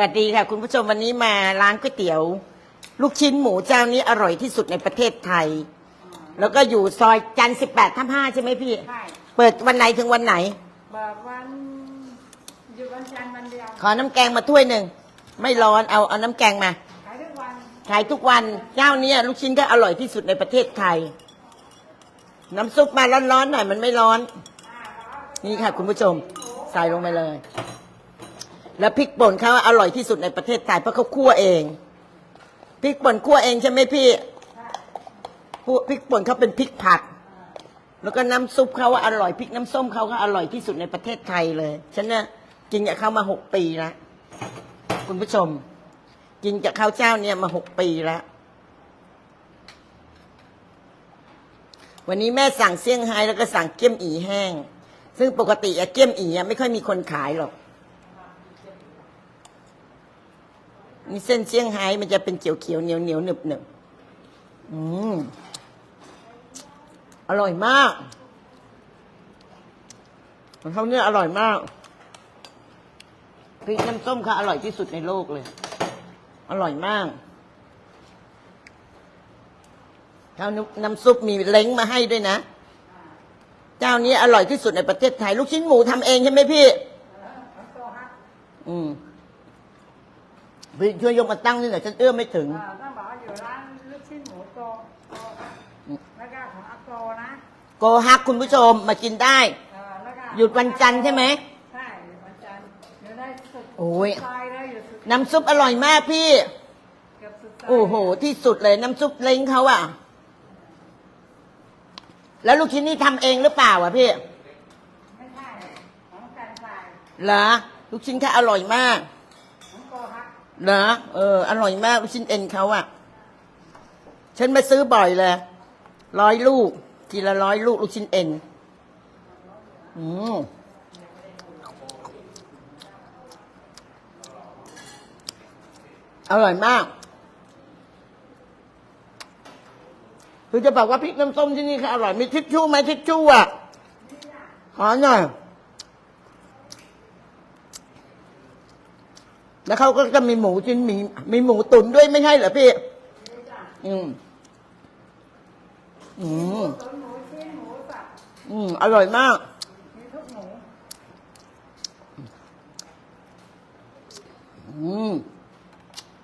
วัสดีค่ะ คุณผู้ชมวันนี้มาร้านก๋วยเตี๋ยว ลูกชิ้นหมูเจ้านี้อร่อยที่สุดในประเทศไทย แล้วก็อยู่ซอยจันทร์สิบแปดทับห้าใช่ไหมพี่ ใช่เปิดวันไหนถึงวันไหน เปิดวันหยุดวันจันทร์วันเดียวขอน้ำแกงมาถ้วยหนึ่ง ไม่ร้อนเอาเอาน้ำแกงมา ขายทุกวันขายทุกวันเจ้าเนี้ยลูกชิ้นก็อร่อยที่สุดในประเทศไทย น้ำซุปมาร้อนๆหน่อยมันไม่ร้อน นี่ค่ะ คุณผู้ชมใส่ลงไปเลย แล้วพริกป่นเขาอร่อยที่สุดในประเทศไทยเพราะเขาคั่วเองพริกป่นคั่วเองใช่ไหมพี่พริกป่นเขาเป็นพริกผัด แล้วก็น้ำซุปเขาว่าอร่อยพริกน้ำส้มเขาก็อร่อยที่สุดในประเทศไทยเลยฉันเนี่ยกินกับเขามาหกปีแล้วคุณผู้ชม กินกับข้าวเจ้าเนี่ยมาหกปีแล้ว วันนี้แม่สั่งเซี่ยงไฮ้แล้วก็สั่งเกี๊ยมอีแห้ง ซึ่งปกติอะเกี๊ยมอีไม่ค่อยมีคนขายหรอก นี่เส้นเซี่ยงไฮ้มันจะเป็นเขียวเขียวเหนียวเหนียวหนึบหนึบอืมอร่อยมากของเขาเนี่ยอร่อยมากพริกน้ำส้มเขาอร่อยที่สุดในโลกเลย อร่อยมากเขาน้ำน้ำซุปมีเล้งมาให้ด้วยนะ เจ้านี้อร่อยที่สุดในประเทศไทย ลูกชิ้นหมูทำเองใช่ไหมพี่ อืม พี่ช่วยยกมาตั้งนี่หน่อยฉันเอื้อมไม่ถึงเอ่อต้องบอกว่าอยู่ร้านลูกชิ้นหมูโตโตฮะแล้วก็ของอาโกนะโกฮักคุณผู้ชมมากินได้ เอ่อแล้วก็หยุดวันจันทร์ใช่ไหม ใช่หยุดวันจันทร์อยู่ได้สุดโอ้ยซอยเลยอยู่สุดน้ำซุปอร่อยมากพี่ เกือบสุดซอยโอ้โห ที่สุดเลยน้ำซุปเล้งเขาอะแล้วลูกชิ้นนี่ทำเองหรือเปล่าอะพี่ไม่ใช่ของแฟนชายเหรอลูกชิ้นเขาอร่อยมากของโต ฮะเอออร่อยมากลูกชิ้นเอ็นเขาอะฉันมาซื้อบ่อยเลยร้อยลูก ทีละร้อยลูกลูกชิ้นเอ็นอืมอร่อยมาก คือจะบอกว่าพริกน้ำส้มที่นี่ค่ะอร่อย มีทิชชู่ไหมทิชชู่อะ ขอหน่อย แล้วเขาก็จะมีหมูชิ้นมีมีหมูตุ๋นด้วยไม่ใช่เหรอพี่ อืม อืมตุ๋นหมูชิ้นหมูสับอืม อร่อยมาก มีทุกหมูอืม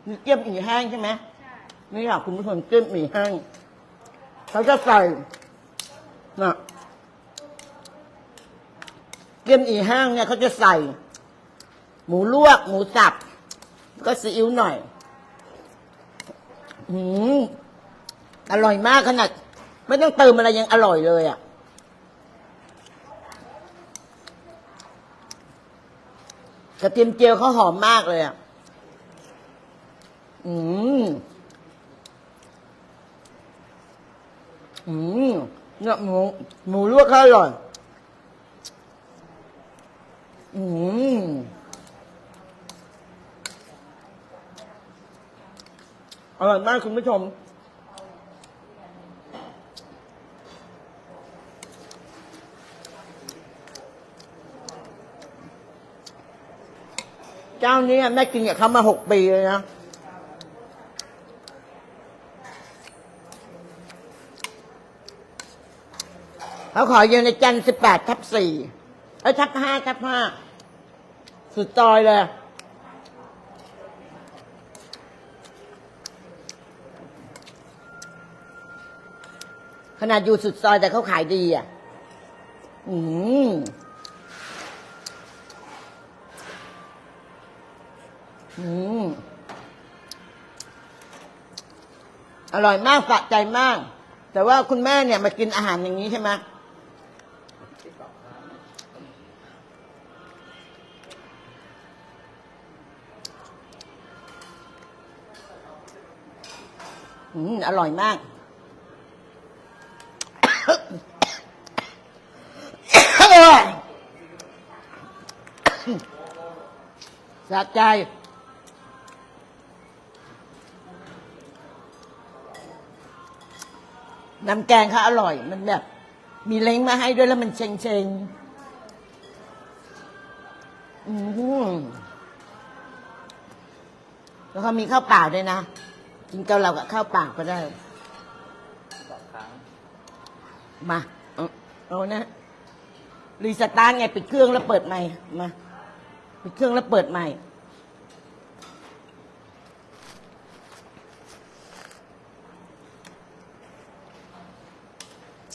นี่เกี๊ยมอีแห้งใช่ไหมใช่นี่ค่ะคุณผู้ชมเกี๊ยมอีแห้งเขาจะใส่น่ะเกี๊ยมอีแห้งเนี่ยเขาจะใส่ หมูลวก หมูสับ ก็ซีอิ๊วหน่อยอืมอร่อยมากขนาดไม่ต้องเติมอะไรยังอร่อยเลยอะ กระเทียมเจียวเขาหอมมากเลยอะ อืม อืมเนี่ยหมูหมูลวกเขาอร่อย อืม อร่อยมากคุณผู้ชม เจ้านี้แม่กินกับเขามาหกปีเลยนะ เขาขออยู่ในจันสิบแปดทับสี่เอ้ทับห้าทับห้าสุดซอยเลย ขนาดอยู่สุดซอยแต่เขาขายดีอะ อืมอืมอร่อยมากสะใจมาก แต่ว่าคุณแม่เนี่ยมากินอาหารอย่างนี้ใช่ไหมอืมอร่อยมาก สะใจ น้ำแกงเขาอร่อย มันแบบ มีเล้งมาให้ด้วยแล้วมันเชงเชงๆอืมแล้วเขามีข้าวเปล่าด้วยนะ กินเกาเหลากับข้าวเปล่าก็ได้สองครั้งมา เอาเอานะรีสตาร์ทไงปิดเครื่องแล้วเปิดใหม่ มา ปิดเครื่องแล้วเปิดใหม่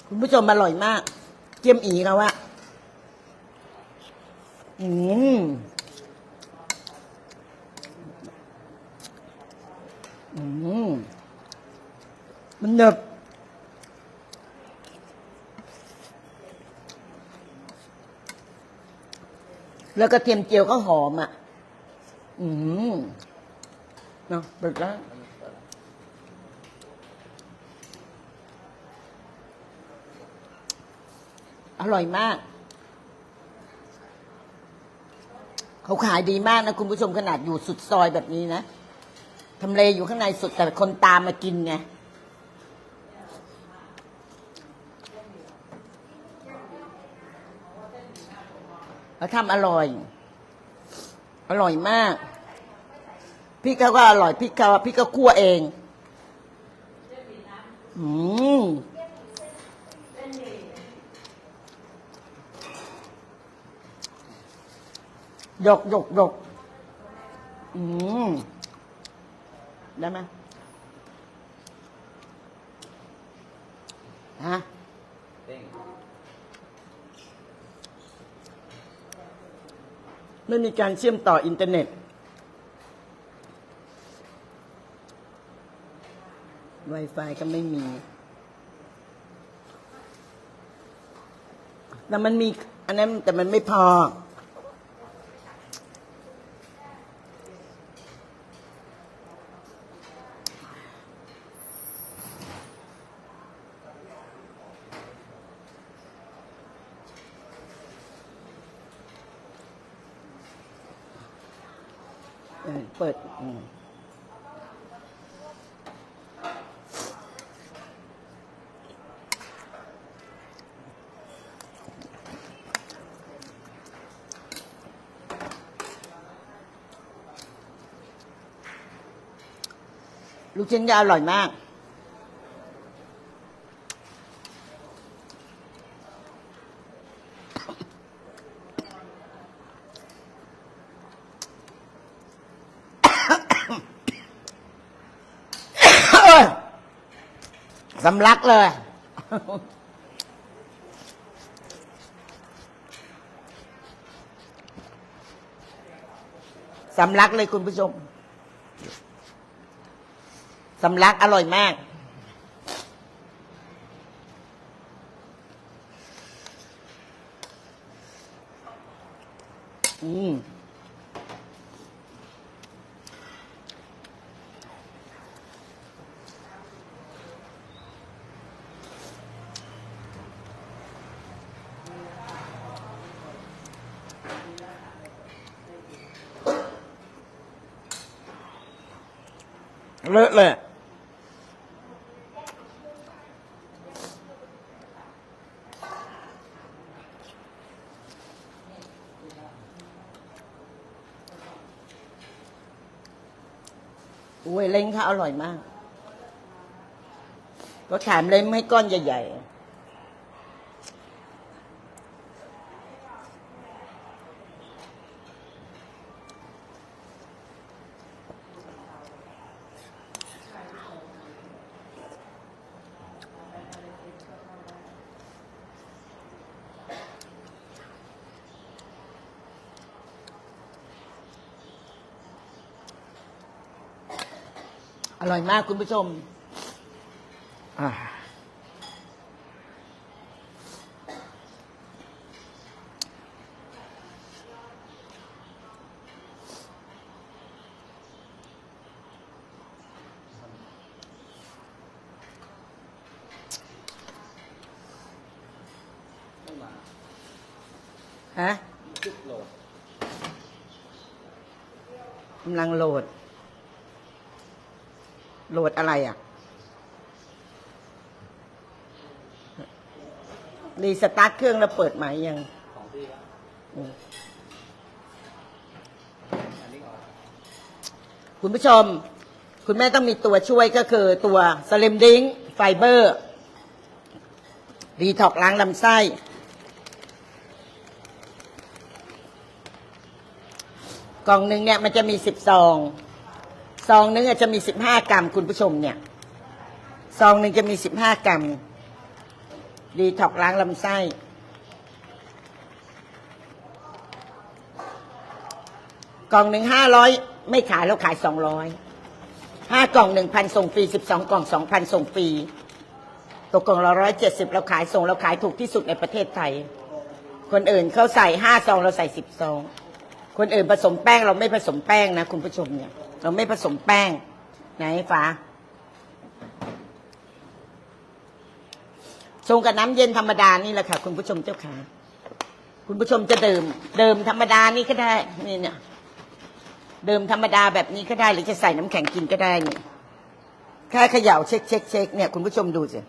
คุณผู้ชมอร่อยมาก เจียมอีเขาอะอืมอืมมันเนบ แล้วกระเทียมเจียวก็หอมอะ อืมเนาะเปิดแล้วอร่อยมาก เขาขายดีมากนะ คุณผู้ชมขนาดอยู่สุดซอยแบบนี้นะทำเลอยู่ข้างในสุดแต่คนตามมากินไง เขาทำอร่อย อร่อยมากพี่เขาก็อร่อยพี่เขาพี่ก็คั่วเองอืมหยกหยกหยกอืมได้ไหมฮะ เด้ง ไม่มีการเชื่อมต่ออินเทอร์เน็ต Wi-Fi ก็ไม่มี แต่มันมี อันนั้นแต่มันไม่พอ เออเปิดอืม ลูกชิ้นจะอร่อยมาก สำลักเลย สำลักเลยคุณผู้ชม สำลักอร่อยมาก อืมเลอะเลย อุ้ยเล้งเขาอร่อยมาก ก็ถามเล้งให้ก้อนใหญ่ๆ อร่อยมากคุณผู้ชมอ่าฮะจุดโหลดกำลังโหลด โหลดอะไรอะ รีสตาร์ทเครื่องแล้วเปิดใหม่ยังคุณผู้ชม คุณแม่ต้องมีตัวช่วยก็คือตัวสลิมดิงไฟเบอร์ดีท็อกล้างลำไส้ กล่องหนึ่งเนี่ยมันจะมีสิบซองซองหนึงอาจจะมีสิบห้ากรัมคุณผู้ชมเนี่ยซองหนึ่งจะมีสิบห้ากรัม ดีท็อกล้างลำไส้ กล่องหนึ่งห้าร้อยไม่ขายเราขายสองร้อยห้ากล่องหนึ่งพันส่งฟรีสิบสองกล่องสองพันส่งฟรีตกกล่องละร้อยเจ็ดสิบเราขายส่งเราขายถูกที่สุดในประเทศไทย คนอื่นเขาใส่ห้าซองเราใส่สิบซอง คนอื่นผสมแป้งเราไม่ผสมแป้งนะคุณผู้ชมเนี่ย เราไม่ผสมแป้งไหนฟ้า ชงกับน้ำเย็นธรรมดานี่แหละค่ะ คุณผู้ชมเจ้าขาคุณผู้ชมจะดื่มดื่มธรรมดานี่ก็ได้นี่เนี่ยดื่มธรรมดาแบบนี้ก็ได้หรือจะใส่น้ำแข็งกินก็ได้นี่แค่เขย่าเช็คเช็คเช็คเนี่ยคุณผู้ชมดูสิ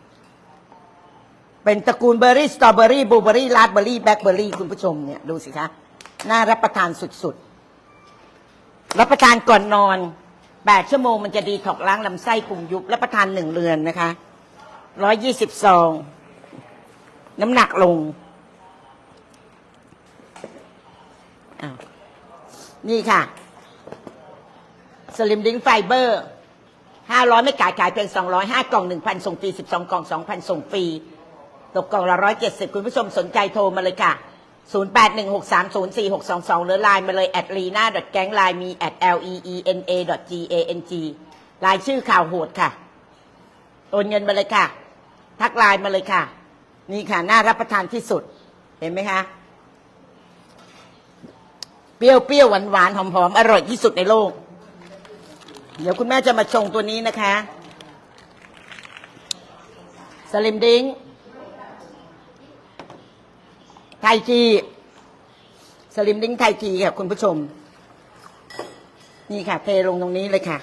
เป็นตระกูลเบอร์รี่สตรอเบอรี่บลูเบอรี่ราสเบอร์รี่แบล็คเบอรี่คุณผู้ชมเนี่ยดูสิคะน่ารับประทานสุดๆ รับประทานก่อนนอนแปดชั่วโมงมันจะดีถอกล้างลำไส้พุงยุบรับประทานหนึ่งเรือนนะคะร้อยยี่สิบซอง น้ำหนักลงอ้าวนี่ค่ะ สลิมดิ้งไฟเบอร์ห้าร้อยไม่ขายขายเพียงสองร้อยห้ากล่องหนึ่งพันส่งฟรีสิบสองกล่องสองพันส่งฟรีตกกล่องละร้อยเจ็ดสิบคุณผู้ชมสนใจโทรมาเลยค่ะ0 8 1 6 3 0 4 6 2 2หรือไลน์มาเลย at lena gang ไลน์มี at l e e n a g a n g ไลน์ชื่อข่าวโหดค่ะ โอนเงินมาเลยค่ะ ทักไลน์มาเลยค่ะ นี่ค่ะน่ารับประทานที่สุด เห็นไหมคะ เปรี้ยวเปรี้ยวหวานหวานหอมหอมอร่อยที่สุดในโลก เดี๋ยวคุณแม่จะมาชงตัวนี้นะคะสลิมดิ้งไทยจีสลิมดิ้งไทยจีค่ะคุณผู้ชม นี่ค่ะ เทลงตรงนี้เลยค่ะ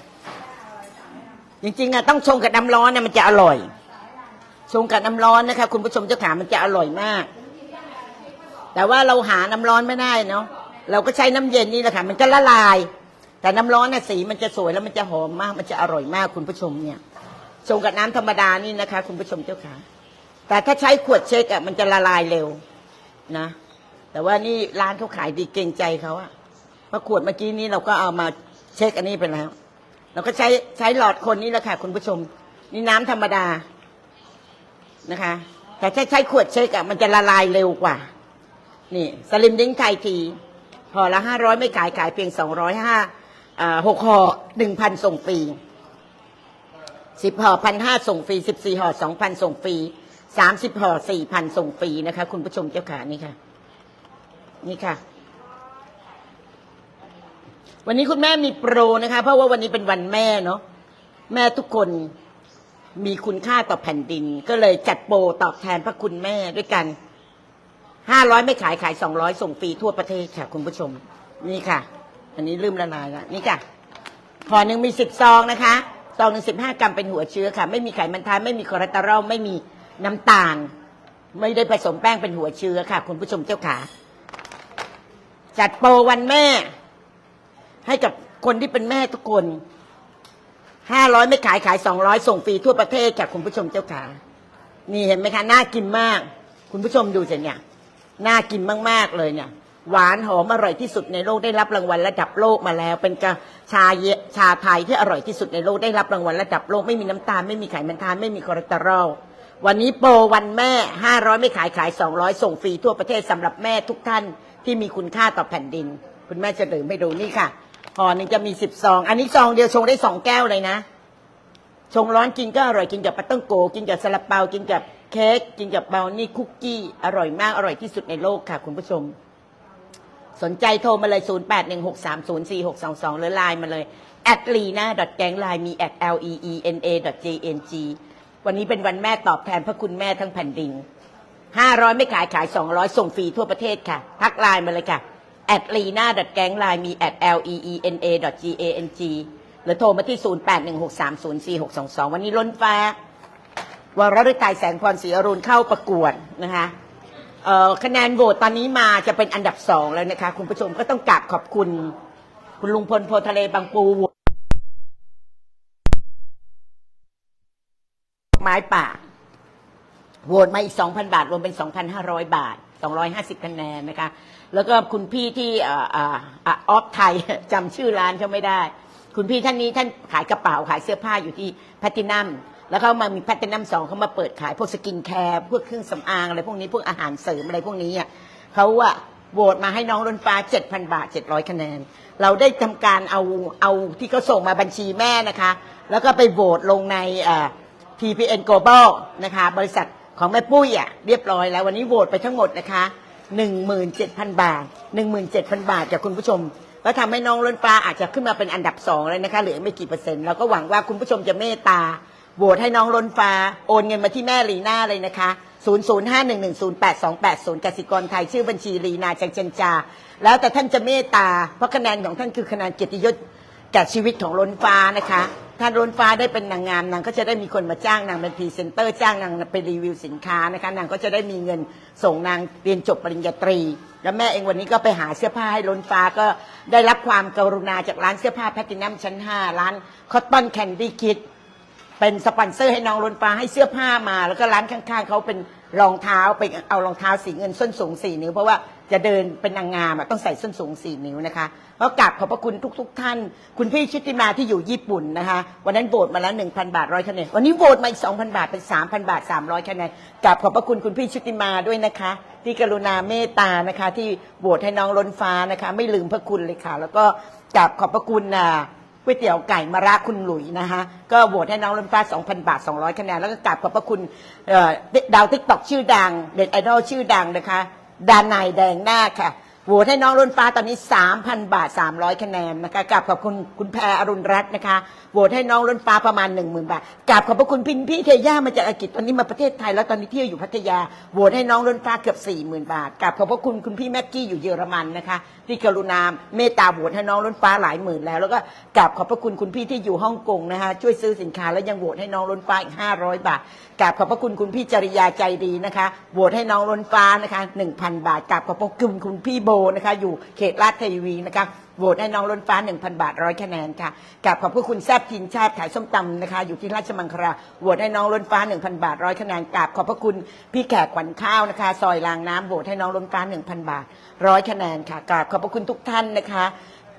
จริงๆอะต้องชงกับน้ำร้อนเนี่ยมันจะอร่อย ชงกับน้ำร้อนนะคะ คุณผู้ชมเจ้าขามันจะอร่อยมาก แต่ว่าเราหาน้ำร้อนไม่ได้เนาะเราก็ใช้น้ำเย็นนี่แหละค่ะมันจะละลาย แต่น้ำร้อนเนี่ยสีมันจะสวยแล้วมันจะหอมมาก มันจะอร่อยมากคุณผู้ชมเนี่ยชงกับน้ำธรรมดานี่นะคะ คุณผู้ชมเจ้าขาแต่ถ้าใช้ขวดเช็คอะมันจะละลายเร็วนะ แต่ว่านี่ร้านเขาขายดีเกรงใจเขาอะเพราะขวดเมื่อกี้นี้เราก็เอามาเช็คอันนี้ไปแล้ว เราก็ใช้ใช้หลอดคนนี่แหละค่ะคุณผู้ชม นี่น้ำธรรมดา นะคะ แต่ถ้าใช้ขวดเช็คอะมันจะละลายเร็วกว่า นี่สลิมดิ้งไทยทีห่อละห้าร้อยไม่ขายขายเพียงสองร้อยห้าหกห่อหนึ่งพันส่งฟรีสิบห่อพันห้าส่งฟรีสิบสี่ห่อสองพันส่งฟรีสามสิบห่อสี่พันส่งฟรีนะคะ คุณผู้ชมเจ้าขานี่ค่ะ นี่ค่ะ วันนี้คุณแม่มีโปรนะคะ เพราะว่าวันนี้เป็นวันแม่เนาะแม่ทุกคน มีคุณค่าต่อแผ่นดิน ก็เลยจัดโปรตอบแทนพระคุณแม่ด้วยกันห้าร้อยไม่ขายขายสองร้อยส่งฟรีทั่วประเทศค่ะคุณผู้ชม นี่ค่ะ อันนี้ลืมละลายล้วนี่ค่ะห่อหนึ่งมีสิบซองนะคะซองหนึ่งสิบห้ากรัมเป็นหัวเชื้อค่ะ ไม่มีไขมันทานไม่มีคอเลสเตอรอลไม่มีน้ำตาล ไม่ได้ผสมแป้งเป็นหัวเชื้อค่ะ คุณผู้ชมเจ้าขาจัดโปรวันแม่ ให้กับคนที่เป็นแม่ทุกคน ห้าร้อยไม่ขายขายสองร้อยส่งฟรีทั่วประเทศค่ะคุณผู้ชมเจ้าขานี่เห็นไหมคะน่ากินมาก คุณผู้ชมดูสิเนี่ยน่ากินมากๆเลยเนี่ย หวานหอมอร่อยที่สุดในโลกได้รับรางวัลระดับโลกมาแล้ว เป็นกาชาเยชาไทยที่อร่อยที่สุดในโลกได้รับรางวัลระดับโลกไม่มีน้ำตาลไม่มีไขมันทานไม่มีคอเลสเตอรอลวันนี้โปรวันแม่ห้าร้อยไม่ขายขายสองร้อยส่งฟรีทั่วประเทศสำหรับแม่ทุกท่านที่มีคุณค่าต่อแผ่นดิน คุณแม่จะดื่มให้ดูนี่ค่ะ ห่อหนึ่งจะมีสิบซอง อันนี้ซองเดียวชงได้สองแก้วเลยนะ ชงร้อนกินก็อร่อยกินกับปัตเตอร์โก กินกับซาลาเปา กินกับเค้ก กินกับเบลนี่คุกกี้ อร่อยมาก อร่อยที่สุดในโลกค่ะคุณผู้ชม สนใจโทรมาเลย 0 8 1 6 3 0 4 6 2 2 หรือไลน์มาเลย at lena gang ไลน์มี at l e e n a j n g วันนี้เป็นวันแม่ตอบแทนพระคุณแม่ทั้งแผ่นดิน500 ไม่ขายขาย 200 ส่งฟรีทั่วประเทศค่ะ ทักไลน์มาเลยค่ะ แอดลีน่าดอทแก๊งไลน์มีแอด l e e n a g a n g หรือโทรมาที่ 0816304622 วันนี้ล้นฟ้าวรฤทัยแสงพรศรีอรุณเข้าประกวดนะคะคะแนนโหวตตอนนี้มาจะเป็นอันดับสองแล้วนะคะ คุณผู้ชมก็ต้องกราบขอบคุณ คุณลุงพลโพทะเลบางปูไม้ป่าโหวตมาอีกสองพันบาท รวมเป็นสองพันห้าร้อยบาท 250 คะแนนนะคะ แล้วก็คุณพี่ที่ออฟไทยจำชื่อร้านเขาไม่ได้ คุณพี่ท่านนี้ท่านขายกระเป๋าขายเสื้อผ้าอยู่ที่แพลตินัมแล้วเขามามีแพลตินัมสองเขามาเปิดขายพวกสกินแคร์พวกเครื่องสำอางอะไรพวกนี้พวกอาหารเสริมอะไรพวกนี้อะเขาอะโหวตมาให้น้องล้นฟ้า 7,000 บาท 700 คะแนน เราได้ทำการเอาเอาที่เขาส่งมาบัญชีแม่นะคะ แล้วก็ไปโหวตลงใน TPN Global นะคะ บริษัท ของแม่ปุ้ยอะเรียบร้อยแล้ววันนี้โหวตไปทั้งหมดนะคะ17,000 บาท 17,000 บาทจากคุณผู้ชมก็ทำให้น้องล้นฟ้าอาจจะขึ้นมาเป็นอันดับสองเลยนะคะเหลือไม่กี่เปอร์เซ็นต์เราก็หวังว่าคุณผู้ชมจะเมตตาโหวตให้น้องล้นฟ้า โอนเงินมาที่แม่ลีน่าเลยนะคะ 005110828กสิกรไทยชื่อบัญชีลีนาจังเจนจา แล้วแต่ท่านจะเมตตาเพราะคะแนนของท่านคือคะแนนเกียรติยศกับชีวิตของล้นฟ้านะคะ ถ้าล้นฟ้าได้เป็นนางงามนางก็จะได้มีคนมาจ้างนางเป็นพรีเซนเตอร์จ้างนางไปรีวิวสินค้านะคะนางก็จะได้มีเงินส่งนางเรียนจบปริญญาตรี แล้วแม่เองวันนี้ก็ไปหาเสื้อผ้าให้ล้นฟ้าก็ได้รับความกรุณาจากร้านเสื้อผ้าแพลตินัมชั้น 5 ร้านคอตตอนแคนดี้คิดเป็นสปอนเซอร์ให้น้องล้นฟ้าให้เสื้อผ้ามา แล้วก็ร้านข้างๆเขาเป็น รองเท้าไปเอารองเท้าสีเงินส้นสูงสี่นิ้ว เพราะว่าจะเดินเป็นนางงามอะต้องใส่ส้นสูงสี่นิ้วนะคะก็กราบขอบพระคุณทุกๆท่าน คุณพี่ชุติมาที่อยู่ญี่ปุ่นนะคะ วันนั้นโหวตมาแล้วหนึ่งพันบาทร้อยคะแนนวันนี้โหวตมาอีกสองพันบาทเป็นสามพันบาทสามร้อยคะแนนกราบขอบพระคุณคุณพี่ชุติมาด้วยนะคะ ที่กรุณาเมตตานะคะ ที่โหวตให้น้องล้นฟ้านะคะ ไม่ลืมพระคุณเลยค่ะ แล้วก็กราบขอบพระคุณอ่า ก๋วยเตี๋ยวไก่มะระคุณหลุยนะคะก็โหวตให้น้องล้นฟ้า 2,000 บาท 200 คะแนน แล้วก็กราบขอบพระคุณดาวติ๊กตอกชื่อดัง เด็ดไอดอลชื่อดังนะคะ ดานายแดงหน้าค่ะ โหวตให้น้องล้นฟ้าตอนนี้ 3,000 บาท 300 คะแนนนะคะกราบขอบคุณคุณแพรอรุณรัตน์นะคะโหวตให้น้องล้นฟ้าประมาณ 10,000 บาทกราบขอบพระคุณพินพี่เทย่ามาจากอังกฤษตอนนี้มาประเทศไทยแล้วตอนนี้เที่ยวอยู่พัทยาโหวตให้น้องล้นฟ้าเกือบ 40,000 บาทกราบขอบพระคุณคุณพี่แม็กกี้อยู่เยอรมันนะคะที่กรุณาเมตตาโหวตให้น้องล้นฟ้าหลายหมื่นแล้ว แล้วก็กราบขอบพระคุณคุณพี่ที่อยู่ฮ่องกงนะคะช่วยซื้อสินค้าแล้วยังโหวตให้น้องล้นฟ้าอีก 500 บาทกราบขอบพระคุณคุณพี่จริยาใจดีนะคะโหวตให้น้องล้นฟ้านะคะ1,000 บาทกราบขอบพระคุณคุณพี่โบนะคะ อยู่เขตลาดเทวีนะคะโหวตให้น้องล้นฟ้า 1,000 บาทร้อยคะแนนค่ะกราบขอบพระคุณแซบทีนชาติขายส้มตำนะคะ อยู่ที่ราชมังคลาโหวตให้น้องล้นฟ้า 1,000 บาทร้อยคะแนนกราบขอบพระคุณพี่แขกขวัญข้าวนะคะ ซอยรางน้ำโหวตให้น้องล้นฟ้า 1,000 บาทร้อยคะแนนค่ะกราบขอบพระคุณทุกท่านนะคะ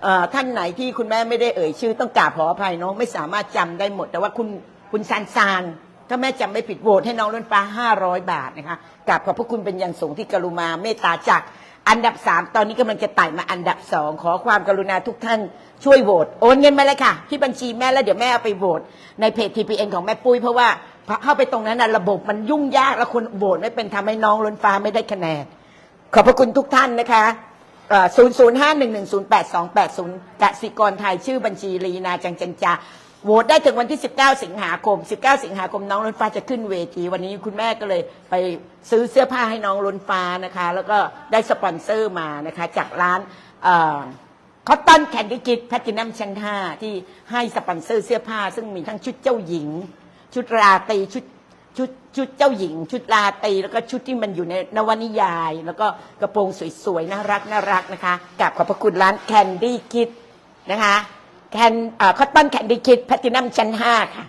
เอ่อท่านไหนที่คุณแม่ไม่ได้เอ่ยชื่อต้องกราบขออภัยเนาะไม่สามารถจำได้หมด แต่ว่าคุณคุณซานซานถ้าแม่จำไม่ผิดโหวตให้น้องล้นฟ้า 500 บาทนะคะกราบขอบพระคุณเป็นอย่างสูงที่กรุณาเมตตาจาก อันดับ3ตอนนี้กำลังจะไต่มาอันดับ2ขอความกรุณาทุกท่านช่วยโหวตโอนเงินมาเลยค่ะ ที่บัญชีแม่แล้วเดี๋ยวแม่เอาไปโหวตในเพจ TPN ของแม่ปุ้ยเพราะว่าเข้าไปตรงนั้นนะระบบมันยุ่งยากแล้วคนโหวตไม่เป็นทำให้น้องล้นฟ้าไม่ได้คะแนน ขอบพระคุณทุกท่านนะคะศูนย์ศูนย์ห้าหนึ่งหนึ่งศูนย์แปดสองแปดศูนย์กสิกรไทยชื่อบัญชีลีนาจังจันจา โหวตได้ถึงวันที่ 19 สิงหาคม 19 สิงหาคมน้องล้นฟ้าจะขึ้นเวที วันนี้คุณแม่ก็เลยไปซื้อเสื้อผ้าให้น้องล้นฟ้านะคะ แล้วก็ได้สปอนเซอร์มานะคะ จากร้านคอตตอนแคนดี้กิทแพทินัมชั้น5ที่ให้สปอนเซอร์เสื้อผ้า ซึ่งมีทั้งชุดเจ้าหญิง ชุดราตรีชุดชุดชุดเจ้าหญิง ชุดราตรีแล้วก็ชุดที่มันอยู่ในนวนิยาย แล้วก็กระโปรงสวยๆน่ารักน่ารักนะคะกับขอบพระคุณร้านแคนดี้คิดนะคะ แคนคอตตอนแคนดี้คิดแพตินัมชั้นห้าค่ะ